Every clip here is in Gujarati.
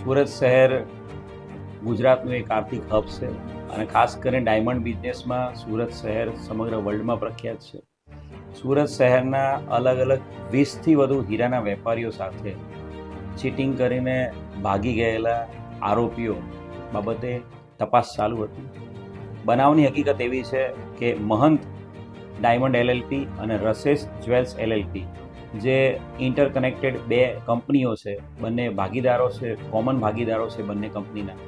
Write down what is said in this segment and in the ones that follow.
સુરત શહેર ગુજરાતનું એક આર્થિક હબ છે અને ખાસ કરીને ડાયમંડ બિઝનેસમાં સુરત શહેર સમગ્ર વર્લ્ડમાં પ્રખ્યાત છે. સુરત શહેરના અલગ અલગ વીસથી વધુ હીરાના વેપારીઓ સાથે ચીટિંગ કરીને ભાગી ગયેલા આરોપીઓ બાબતે તપાસ ચાલુ હતી. બનાવની હકીકત એવી છે કે મહંત ડાયમંડ એલએલપી અને રસેસ જ્વેલ્સ એલએલપી જે ઇન્ટરકનેક્ટેડ બે કંપનીઓ છે, બંને ભાગીદારો છે કોમન ભાગીદારો છે બંને કંપનીના.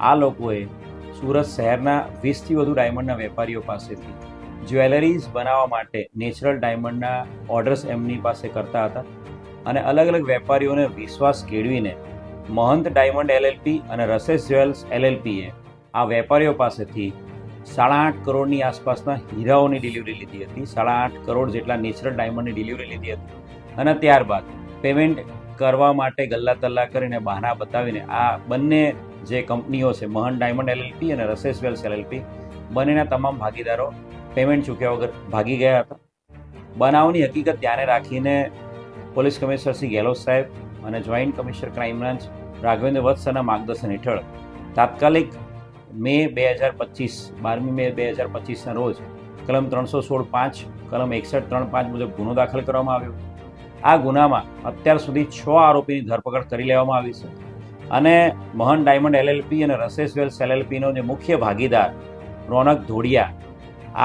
આ લોકોએ સુરત શહેરના વીસથી વધુ ડાયમંડના વેપારીઓ પાસેથી જ્વેલરીઝ બનાવવા માટે નેચરલ ડાયમંડના ઓર્ડર્સ એમની પાસે કરતા હતા અને અલગ અલગ વેપારીઓને વિશ્વાસ કેળવીને મહંત ડાયમંડ એલએલપી અને રસેસ જ્વેલ્સ એલએલપીએ આ વેપારીઓ પાસેથી સાડા આઠ કરોડની આસપાસના હીરાઓની ડિલિવરી લીધી હતી. સાડા આઠ કરોડ જેટલા નેચરલ ડાયમંડની ડિલિવરી લીધી હતી. અને ત્યારબાદ પેમેન્ટ કરવા માટે ગલ્લા તલ્લા કરીને બહાના બતાવીને આ બંને જે કંપનીઓ છે, મહન ડાયમંડ એલએલપી અને રસેસ વેલ્સ એલએલપી બંનેના તમામ ભાગીદારો પેમેન્ટ ચૂક્યા વગર ભાગી ગયા હતા. બનાવની હકીકત ધ્યાને રાખીને પોલીસ કમિશનર શ્રી ગેહલોત સાહેબ અને joint commissioner crime branch Raghavendra વત્સના માર્ગદર્શન હેઠળ તાત્કાલિક મે બે હજાર પચીસ, બારમી મે બે હજાર પચીસના રોજ કલમ ત્રણસો સોળ પાંચ, કલમ એકસઠ ત્રણ પાંચ મુજબ ગુનો દાખલ કરવામાં આવ્યો. આ ગુનામાં અત્યાર સુધી છ આરોપીની ધરપકડ કરી લેવામાં આવી છે. અને મહન ડાયમંડ એલએલપી અને રસેસ વેલ્સ એલએલપીનો જે મુખ્ય ભાગીદાર રોનક ધોડિયા,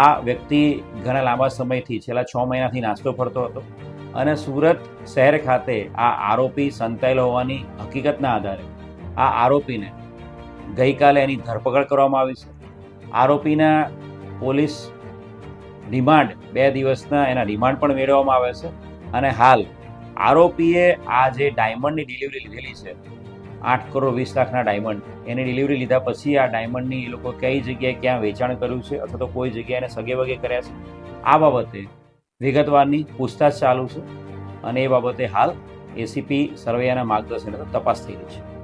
આ વ્યક્તિ ઘણા લાંબા સમયથી, છેલ્લા છ મહિનાથી નાસ્તો ફરતો હતો અને સુરત શહેર ખાતે આ આરોપી સંતાયેલો હોવાની હકીકતના આધારે આ આરોપીને ગઈકાલે એની ધરપકડ કરવામાં આવી છે. આરોપીના પોલીસ રિમાન્ડ બે દિવસના એના રિમાન્ડ પણ મેળવવામાં આવે છે. અને હાલ આરોપીએ આ જે ડાયમંડની ડિલિવરી લીધેલી છે, આઠ કરોડ વીસ લાખના ડાયમંડ, એની ડિલિવરી લીધા પછી આ ડાયમંડની એ લોકો કઈ જગ્યાએ ક્યાં વેચાણ કર્યું છે અથવા તો કોઈ જગ્યાએ એને સગે વગે કર્યા છે, આ બાબતે વિગતવારની પૂછતાછ ચાલુ છે. અને એ બાબતે હાલ એસીપી, સરવૈયાના માર્ગદર્શન તપાસ થઈ રહી છે.